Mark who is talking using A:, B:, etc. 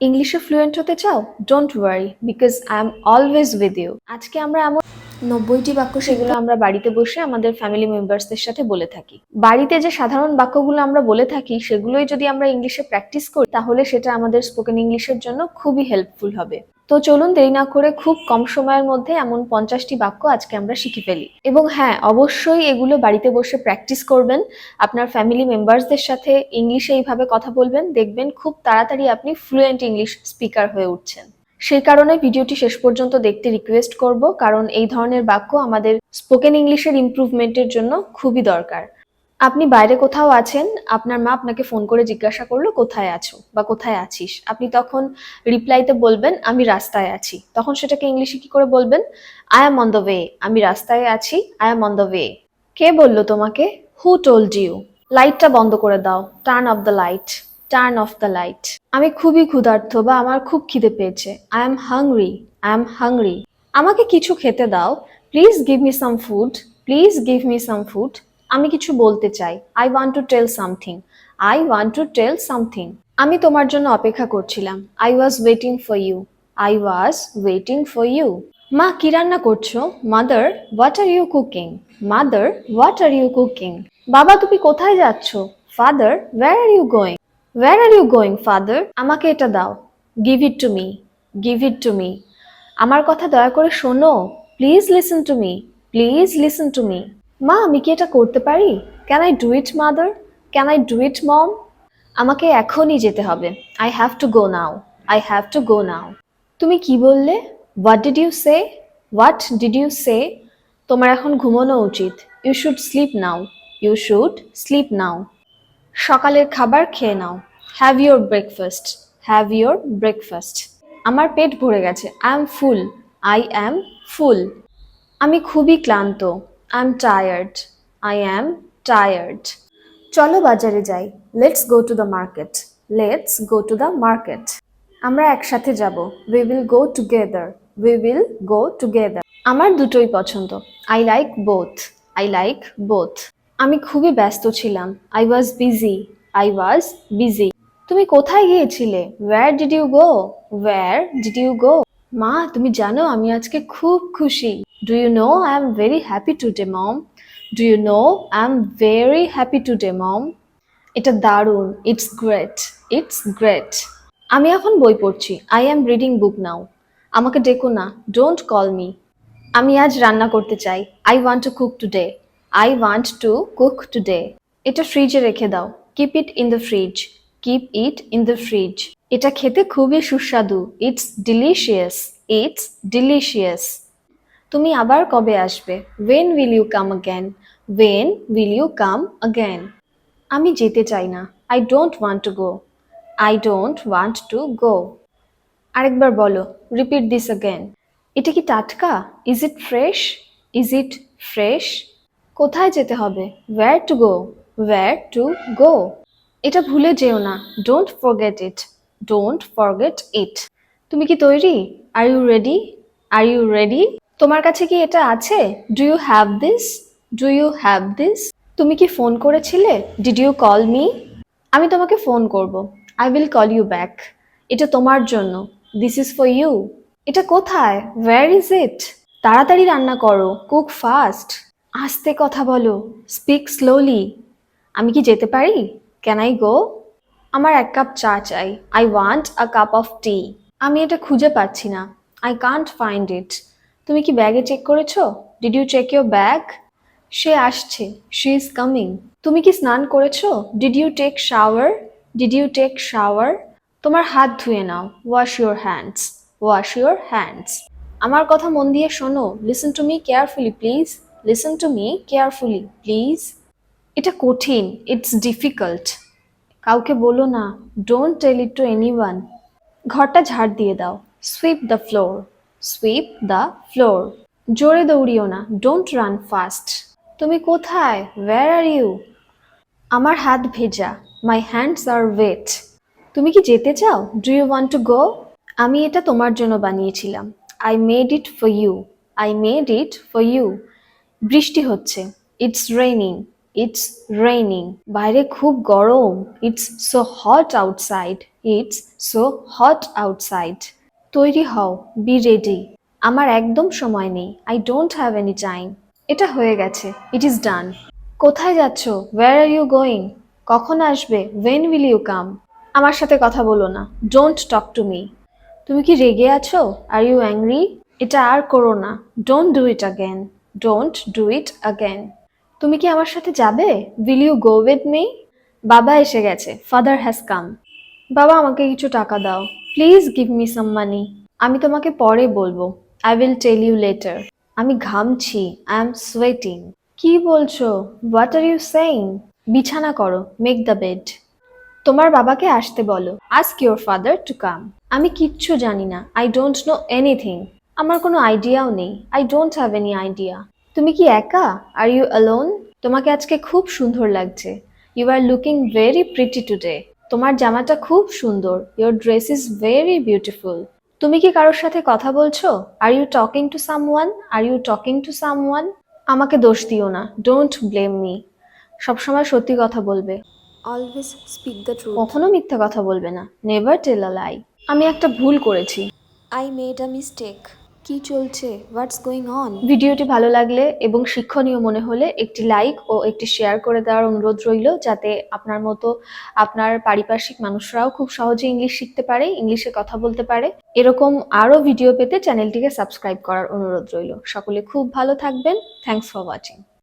A: ইংলিশে ফ্লুয়েন্ট হতে চাও? Don't worry because I am always with you আজকে আমরা এমন নব্বইটি বাক্য সেগুলো আমরা বাড়িতে বসে আমাদের ফ্যামিলি মেম্বার্সদের সাথে বলে থাকি। বাড়িতে যে সাধারণ বাক্যগুলো আমরা বলে থাকি সেগুলোই যদি আমরা ইংলিশে প্র্যাকটিস করি তাহলে সেটা আমাদের স্পোকেন ইংলিশের জন্য খুবই হেল্পফুল হবে। তো চলুন দেরি না করে খুব কম সময়ের মধ্যে এমন পঞ্চাশটি বাক্য আজকে আমরা শিখে ফেলি। এবং হ্যাঁ অবশ্যই এগুলো বাড়িতে বসে প্র্যাকটিস করবেন। আপনার ফ্যামিলি মেম্বার্সদের সাথে ইংলিশে এইভাবে কথা বলবেন। দেখবেন খুব তাড়াতাড়ি আপনি ফ্লুয়েন্ট ইংলিশ স্পিকার হয়ে উঠছেন। সেই কারণে ভিডিওটি শেষ পর্যন্ত দেখতে রিকোয়েস্ট করব, কারণ এই ধরনের বাক্য আমাদের স্পোকেন ইংলিশের ইমপ্রুভমেন্টের জন্য খুবই দরকার। আপনি বাইরে কোথাও আছেন, আপনার মা আপনাকে ফোন করে জিজ্ঞাসা করল, কোথায় আছো বা কোথায় আছিস? আপনি তখন রিপ্লাইতে বলবেন, আমি রাস্তায় আছি। তখন সেটাকে ইংলিশে কি করে বলবেন? I am on the way আমি রাস্তায় আছি। I am on the way কে বলল তোমাকে? হু টোল্ড ইউ লাইটটা বন্ধ করে দাও। Turn off the light turn off the light আমি খুবই ক্ষুধার্ত বা আমার খুব খিদে পেয়েছে। I am hungry I am hungry আমাকে কিছু খেতে দাও। Please give me some food please give me some food আমি কিছু বলতে চাই। I want to tell something I want to tell something আমি তোমার জন্য অপেক্ষা করছিলাম। I was waiting for you I was waiting for you মা, কি রান্না করছ? Mother what are you cooking mother what are you cooking বাবা, তুমি কোথায় যাচ্ছ? Father where are you going where are you going father আমাকে এটা দাও। Give it to me give it to me আমার কথা দয়া করে শোনো। Please listen to me please listen to me মা, আমি কি এটা করতে পারি? Can I do it mother can I do it mom আমাকে এখনই যেতে হবে। I have to go now I have to go now তুমি কি বললে? What did you say what did you say তোমার এখন ঘুমানো উচিত। You should sleep now you should sleep now সকালের খাবার খেয়ে নাও। Have your breakfast have your breakfast আমার পেট ভরে গেছে। I am full I am full আমি খুবই ক্লান্ত। I am tired I am tired চলো বাজারে যাই। Let's go to the market let's go to the market আমরা একসাথে যাব। We will go together we will go together আমার দুটোই পছন্দ। I like both I like both আমি খুবই ব্যস্ত ছিলাম। I was busy I was busy তুমি কোথায় গিয়েছিলে? Where did you go where did you go মা, তুমি জানো আমি আজকে খুব খুশি। Do you know I am very happy today mom do you know I am very happy today mom এটা দারুণ। ইটস গ্রেট ইটস গ্রেট আমি এখন বই পড়ছি। আই অ্যাম রিডিং বুক নাও আমাকে ডেকো না। ডোন্ট কল মি আমি আজ রান্না করতে চাই। I want to cook today I want to cook today এটা ফ্রিজে রেখে দাও। Keep it in the fridge keep it in the fridge এটা খেতে খুবই সুস্বাদু। ইটস ডিলিশিয়াস ইটস ডিলিশিয়াস তুমি আবার কবে আসবে? When will you come again when will you come again আমি যেতে চাই না। I don't want to go I don't want to go আরেকবার বলো। রিপিট দিস অ্যাগেন এটা কি টাটকা? Is it fresh is it fresh কোথায় যেতে হবে? Where to go where to go এটা ভুলে যেও না। Don't forget it don't forget it তুমি কি তৈরি? Are you ready are you ready তোমার কাছে কি এটা আছে? Do you have this do you have this তুমি কি ফোন করেছিলে? ডিড ইউ কল মি আমি তোমাকে ফোন করব। I will call you back এটা তোমার জন্য। দিস ইজ ফর ইউ এটা কোথায়? ওয়্যার ইজ ইট তাড়াতাড়ি রান্না করো। কুক ফাস্ট আস্তে কথা বলো। স্পিক স্লোলি আমি কি যেতে পারি? ক্যান আই গো আমার এক কাপ চা চাই। I want a cup of tea আমি এটা খুঁজে পাচ্ছি না। আই কান্ট ফাইন্ড ইট তুমি কি ব্যাগে চেক করেছ? Did you check your bag সে আসছে। শি ইজ কামিং তুমি কি স্নান করেছ? Did you take shower did you take shower তোমার হাত ধুয়ে নাও। Wash your hands wash your hands আমার কথা মন দিয়ে শোনো। Listen to me carefully please listen to me carefully please এটা কঠিন ইটস ডিফিকাল্ট কাউকে বলো না don't tell it to anyone ঘরটা ঝাড় দিয়ে দাও sweep the floor sweep the floor জোরে দৌড়িও না ডোন্ট রান ফাস্ট তুমি কোথায়? ওয়্যার আর ইউ আমার হাত ভেজা মাই হ্যান্ডস আর ওয়েট তুমি কি যেতে চাও? Do you want to go আমি এটা তোমার জন্য বানিয়েছিলাম। I made it for you I made it for you বৃষ্টি হচ্ছে ইটস রেইনিং ইটস রেইনিং বাইরে খুব গরম। It's so hot outside it's so hot outside তৈরি হও। বি রেডি আমার একদম সময় নেই। I don't have any time এটা হয়ে গেছে। ইট ইজ ডান কোথায় যাচ্ছ? ওয়্যার আর ইউ গোয়িং কখন আসবে? ওয়েন উইল ইউ কাম আমার সাথে কথা বলো না। ডোন্ট টক টু মি তুমি কি রেগে আছো? আর ইউ অ্যাংরি এটা আর করো না। Don't do it again don't do it again তুমি কি আমার সাথে যাবে? Will you go with me বাবা এসে গেছে। ফাদার হ্যাজ কাম বাবা, আমাকে কিছু টাকা দাও। Please give me some money আমি তোমাকে পরে বলব। I will tell you later আমি ঘামছি। আই এম সোয়েটিং কি বলছো? হোয়াট আর ইউ সেইং বিছানা করো। মেক দ্য বেড তোমার বাবাকে আসতে বলো। Ask your father to come আমি কিচ্ছু জানি না। আই ডোন্ট নো এনিথিং আমার কোনো আইডিয়াও নেই। I don't have any idea তুমি কি একা? আর ইউ অ্যালোন তোমাকে আজকে খুব সুন্দর লাগছে। You are looking very pretty today তোমার জামাটা খুব সুন্দর। Your dress is very beautiful তুমি কি কারোর সাথে কথা বলছো? Are you talking to someone are you talking to someone আমাকে দোষ দিও না। ডোন্ট ব্লেম মি সবসময় সত্যি কথা বলবে।
B: অলওয়েজ স্পিক দ্য ট্রুথ
A: কখনো মিথ্যা কথা বলবে না। নেভার টেল আ লাই আমি একটা ভুল করেছি।
B: আই মেড আ মিস্টেক কি চলছে? হোয়াটস গোয়িং অন
A: ভিডিওটি ভালো লাগলে এবং শিক্ষণীয় মনে হলে একটি লাইক ও একটি শেয়ার করে দেওয়ার অনুরোধ রইল, যাতে আপনার মতো আপনার পারিপার্শ্বিক মানুষরাও খুব সহজে ইংলিশ শিখতে পারে ইংলিশে কথা বলতে পারে। এরকম আরও ভিডিও পেতে চ্যানেলটিকে সাবস্ক্রাইব করার অনুরোধ রইল। সকলে খুব ভালো থাকবেন। Thanks for watching